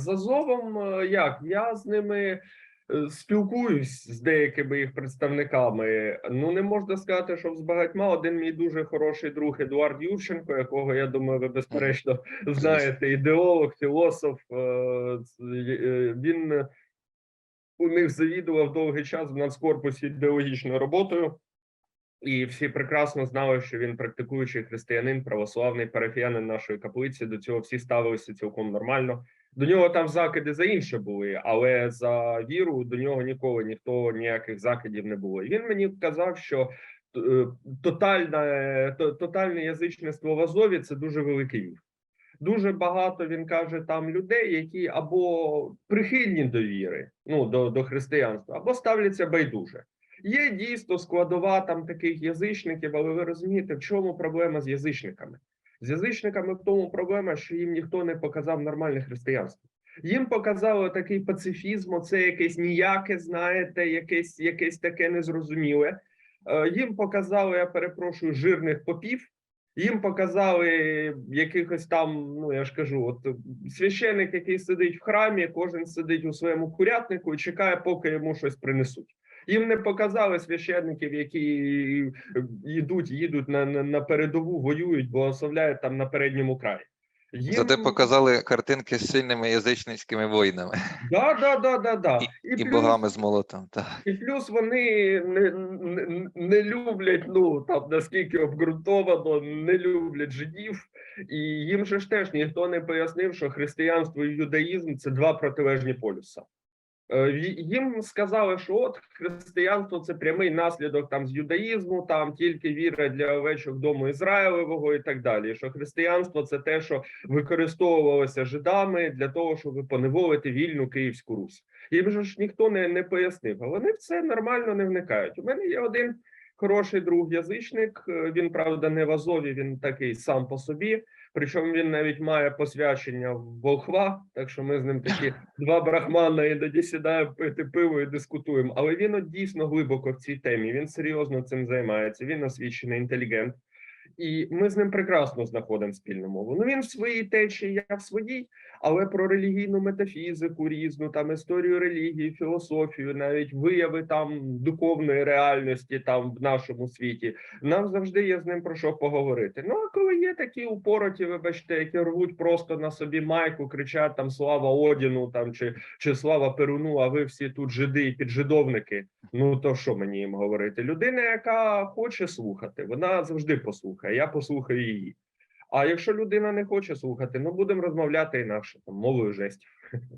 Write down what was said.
з Азовом е, як? Я з ними е, спілкуюсь з деякими їх представниками. Ну не можна сказати, що з багатьма один мій дуже хороший друг Едуард Юрченко, якого я думаю, ви безперечно знаєте, ідеолог, філософ. е, Він у них завідував довгий час в нацкорпусі ідеологічною роботою. І всі прекрасно знали, що він практикуючий християнин, православний парафіянин нашої каплиці. До цього всі ставилися цілком нормально. До нього там закиди за інше були, але за віру до нього ніколи ніхто ніяких закидів не було. І він мені казав, що е, тотальне тотальне язичництво в Азові це дуже великий міф. Дуже багато він каже там людей, які або прихильні до віри, ну до, до християнства, або ставляться байдуже. Є дійсно складова там таких язичників, але ви розумієте, в чому проблема з язичниками? З язичниками в тому проблема, що їм ніхто не показав нормальне християнство. Їм показали такий пацифізм, оце якесь ніяке, знаєте, якесь, якесь таке незрозуміле. Е, Їм показали, я перепрошую, жирних попів. Їм показали якихось там, ну я ж кажу, от священик, який сидить в храмі, кожен сидить у своєму курятнику і чекає, поки йому щось принесуть. Їм не показали священників, які йдуть, їдуть на, на, на передову, воюють, благословляють там на передньому краї. Їм... Зате показали картинки з сильними язичницькими воїнами Да, да, да, да, да. і богами з молотом. Так. І плюс вони не, не, не люблять, ну там наскільки обґрунтовано, не люблять жидів, і їм же ж теж ніхто не пояснив, що християнство і юдаїзм це два протилежні полюса. Е, Їм сказали, що от християнство це прямий наслідок там з юдаїзму, там тільки віра для овечок дому Ізраїлевого і так далі. Що християнство це те, що використовувалося жидами для того, щоб поневолити вільну Київську Русь. Їм же ж ніхто не, не пояснив, а вони в це нормально не вникають. У мене є один хороший друг язичник. е, Він правда не в Азові, він такий сам по собі. Причому він навіть має посвячення в Волхва, так що ми з ним такі два брахмана іноді сідаємо пити пиво і дискутуємо. Але він от дійсно глибоко в цій темі. Він серйозно цим займається. Він освічений інтелігент. І ми з ним прекрасно знаходимо спільну мову. Ну він в своїй течії, я в своїй, але про релігійну метафізику різну, там історію релігії, філософію, навіть вияви там духовної реальності там в нашому світі. Нам завжди є з ним про що поговорити. Ну а коли є такі упороті, вибачте, які рвуть просто на собі майку, кричать там слава Одіну, там чи, чи слава Перуну, а ви всі тут жиди і піджидовники. Ну то що мені їм говорити? Людина, яка хоче слухати, вона завжди послухає. Я послухаю її. А якщо людина не хоче слухати, ну будемо розмовляти інакше там мовою жестів.